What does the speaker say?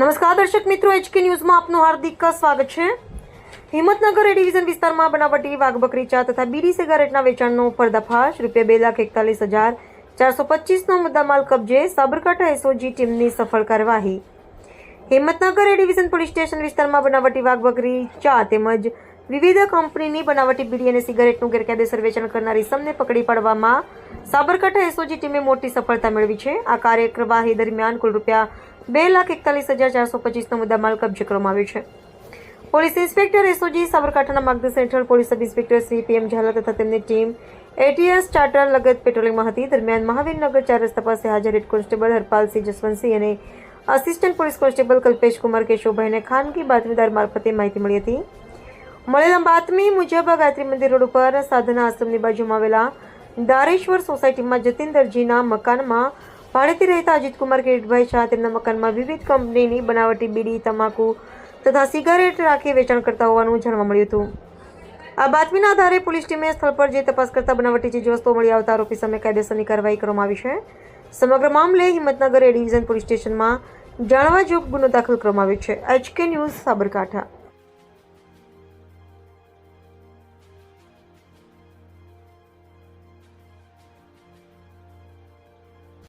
નમસ્કાર દર્શક મિત્રો, એચકે ન્યૂઝમાં આપનું હાર્દિક સ્વાગત છે. હિંમતનગર એ ડિવિઝન વિસ્તારમાં બનાવટી વાઘબકરી ચા તથા બીડી સિગારેટના વેચાણનો પર્દાફાશ. રૂપિયા બે લાખ એકતાલીસ હજાર ચારસો પચીસનો મુદ્દામાલ કબજે સાબરકાંઠા એસઓજી ટીમની સફળ કાર્યવાહી. Himmatnagar A division police station વિસ્તારમાં બનાવટી વાઘબકરી ચા તેમજ વિવિધ કંપનીની બનાવટી બીડી અને સિગારેટનું ગેરકાયદેસર વેચાણ કરનારી સમને પકડી પાડવામાં સાબરકાંઠા એસઓજી ટીમે મોટી સફળતા મેળવી છે. આ કાર્યવાહી દરમિયાન કુલ રૂપિયા બે લાખ એકતાલીસ હજાર ચારસો પચીસનો મુદ્દામાલ કબજે કરવામાં આવ્યો છે. પોલીસ ઇન્સ્પેક્ટર એસઓજી સાબરકાંઠાના માર્ગદર્શન હેઠળ police sub inspector Shri PM Jhala તથા તેમની ટીમ એટીએસ ચાર્ટર લગત પેટ્રોલિંગમાં હતી. દરમિયાન મહાવીરનગર ચાર રસ્તા પાસે હાજર હેડ કોન્સ્ટેબલ હરપાલસિંહ જસવંતસિંહ અને assistant police constable Kalpesh Kumar કેશવભાઈને ખાનગી બાતમીદાર મારફતે માહિતી મળી હતી. મળેલા બાતમી મુજબ ગાયત્રી મંદિર રોડ ઉપર સાધના આશ્રમની બાજુમાં આવેલા દારેશ્વર સોસાયટીમાં જતીન્દરજીના મકાનમાં ભાડેથી રહેતા અજીતકુમાર કિરીટભાઈ શાહ તેમના મકાનમાં વિવિધ કંપનીની બનાવટી બીડી, તમાકુ તથા સિગારેટ રાખી વેચાણ કરતા હોવાનું જાણવા મળ્યું હતું. આ બાતમીના આધારે પોલીસ ટીમે સ્થળ પર જે તપાસ કરતા બનાવટી ચીજવસ્તુઓ મળી આવતા આરોપી સામે કાયદેસરની કાર્યવાહી કરવામાં આવી છે. સમગ્ર મામલે હિંમતનગર એ ડિવિઝન પોલીસ સ્ટેશનમાં જાણવા જોગ ગુનો દાખલ કરવામાં આવ્યો છે. HK news Sabarkantha.